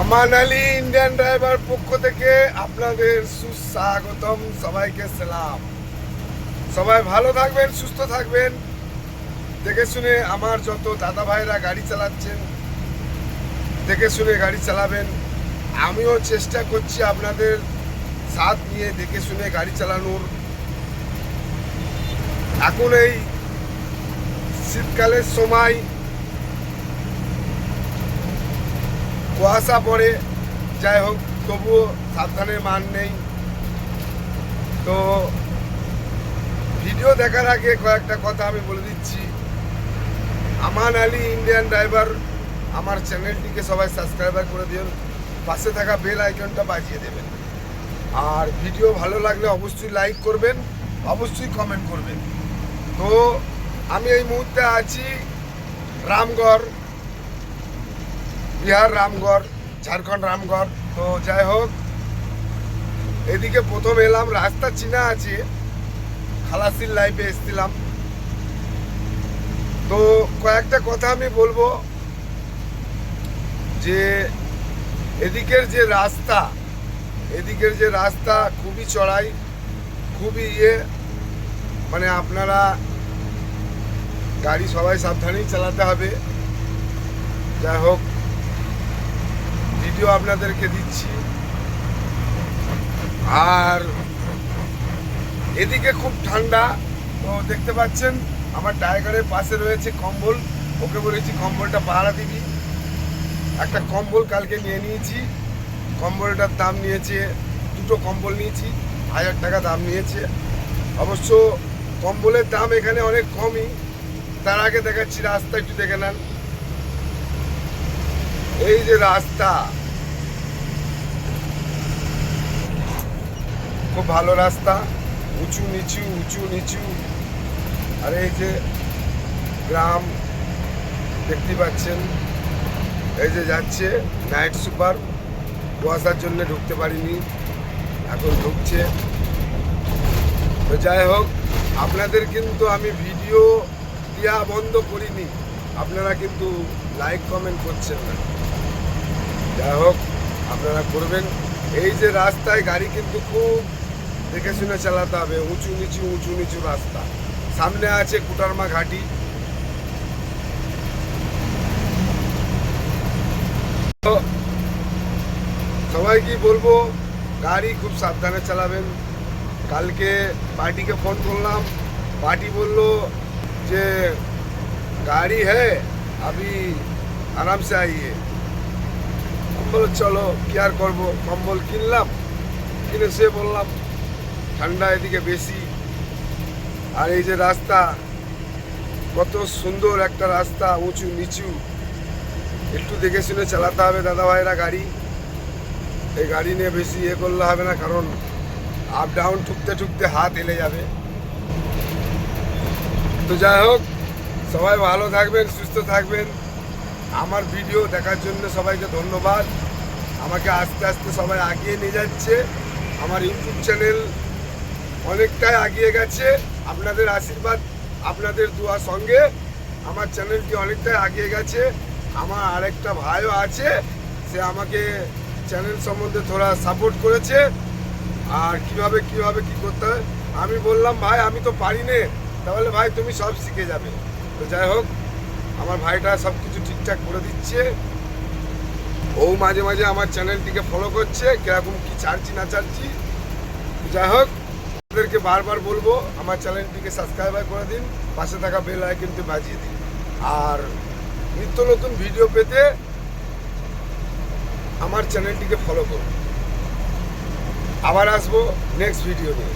আমান Ali Indian driver পক্ষ থেকে আপনাদের সুস্বাগতম, সবাইকে সালাম। সবাই ভালো থাকবেন, সুস্থ থাকবেন। দেখে শুনে আমার যত দাদা ভাইরা গাড়ি চালাচ্ছেন, দেখে শুনে গাড়ি চালাবেন। আমিও চেষ্টা করছি আপনাদের সাথ নিয়ে দেখে শুনে গাড়ি চালানোর। এখন এই শীতকালের সময় কুয়াশা পড়ে। যাই হোক, তবুও সাবধানের মান নেই। তো ভিডিও দেখার আগে কয়েকটা কথা আমি বলে দিচ্ছি। আমান আলী ইন্ডিয়ান ড্রাইভার, আমার চ্যানেলটিকে সবাই সাবস্ক্রাইবার করে দিন পাশে থাকা বেল আইকনটা বাজিয়ে দেবেন। আর ভিডিও ভালো লাগলে অবশ্যই লাইক করবেন, অবশ্যই কমেন্ট করবেন। তো আমি এই মুহূর্তে আছি রামগড়। বিহার, রামগড়, ঝাড়খণ্ড, রামগড়। তো যাই হোক, এদিকে প্রথম এলাম, রাস্তা চিনা আছে, খালাসির লাইফে এসছিলাম। তো কয়েকটা কথা আমি বলব, যে এদিকের যে রাস্তা, এদিকের যে রাস্তা খুবই চড়াই, খুবই ইয়ে মানে আপনারা গাড়ি সবাই সাবধানেই চালাতে হবে। যাই হোক ভিডিও আপনাদেরকে দিচ্ছি। আর এদিকে খুব ঠান্ডা, তো দেখতে পাচ্ছেন, আমার টাইগারের পাশে রয়েছে কম্বল। ওকে বলেছি, কম্বলটা পাহারা দিবি। একটা কম্বল কালকে নিয়ে নিয়েছি। কম্বলটার দাম নিয়েছে, দুটো কম্বল নিয়েছি, হাজার টাকা দাম নিয়েছে। অবশ্য কম্বলের দাম এখানে অনেক কমই। তার আগে দেখাচ্ছি রাস্তা, একটু দেখে নেন। এই যে রাস্তা খুব ভালো রাস্তা, উঁচু নিচু উঁচু নিচু। আর এই যে গ্রাম দেখতে পাচ্ছেন, এই যে যাচ্ছে নাইট সুপার, কুয়াশার জন্য ঢুকতে পারিনি, এখন ঢুকছে। তো যাই হোক, আপনাদের কিন্তু আমি ভিডিও দেওয়া বন্ধ করিনি, আপনারা কিন্তু লাইক, কমেন্ট করছেন না। যাই হোক, আপনারা করবেন। এই যে রাস্তায় গাড়ি কিন্তু খুব দেখে শুনে চালাতে হবে, উঁচু নিচু উঁচু নিচু রাস্তা। সামনে আছে কুটারমা ঘাটি। সবাইকে বলব, গাড়ি খুব সাবধানে চালাবেন। কালকে পার্টিকে ফোন করলাম। পার্টি বলল যে, গাড়ি হ্যাঁ আমি আরামসে আইয়ে। কম্বল চলো, কি আর করব? কম্বল কিনলাম। কিনে সে বললাম ঠান্ডা এদিকে বেশি। আর এই যে রাস্তা, কত সুন্দর একটা রাস্তা, উঁচু নিচু। একটু দেখে শুনে চালাতে হবে দাদা ভাইরা গাড়ি। এই গাড়ি নিয়ে বেশি ইয়ে করলে হবে না, কারণ আপ ডাউন ঠুকতে ঠুকতে হাত এলে যাবে। তো যাই হোক, সবাই ভালো থাকবেন, সুস্থ থাকবেন। আমার ভিডিও দেখার জন্য সবাইকে ধন্যবাদ। আমাকে আস্তে আস্তে সবাই আগিয়ে নিয়ে যাচ্ছে। আমার ইউটিউব চ্যানেল অনেকটাই আগিয়ে গেছে। আপনাদের আশীর্বাদ, আপনাদের দুয়ার সঙ্গে। আমার চ্যানেলটি অনেকটাই আগিয়ে গেছে। আমার আরেকটা ভাইও আছে, সে আমাকে চ্যানেল সম্বন্ধে থোড়া সাপোর্ট করেছে। আর কীভাবে কীভাবে, কি করতে হয়? আমি বললাম, ভাই, আমি তো পারি নে তাহলে ভাই, তুমি সব শিখে যাবে। তো যাই হোক, আমার ভাইটা সব কিছু ঠিকঠাক করে দিচ্ছে। ও মাঝে মাঝে আমার চ্যানেলটিকে ফলো করছে, কীরকম কি ছাড়ছি, না ছাড়ছি। যাই হোক আপনাদেরকে বারবার বলব, আমার চ্যানেলটিকে সাবস্ক্রাইব করে দিন, পাশে থাকা বেল আইকনটি বাজিয়ে দিন। আর নিত্য নতুন ভিডিও পেতে আমার চ্যানেলটিকে ফলো করুন। আবার আসব নেক্সট ভিডিও নিয়ে।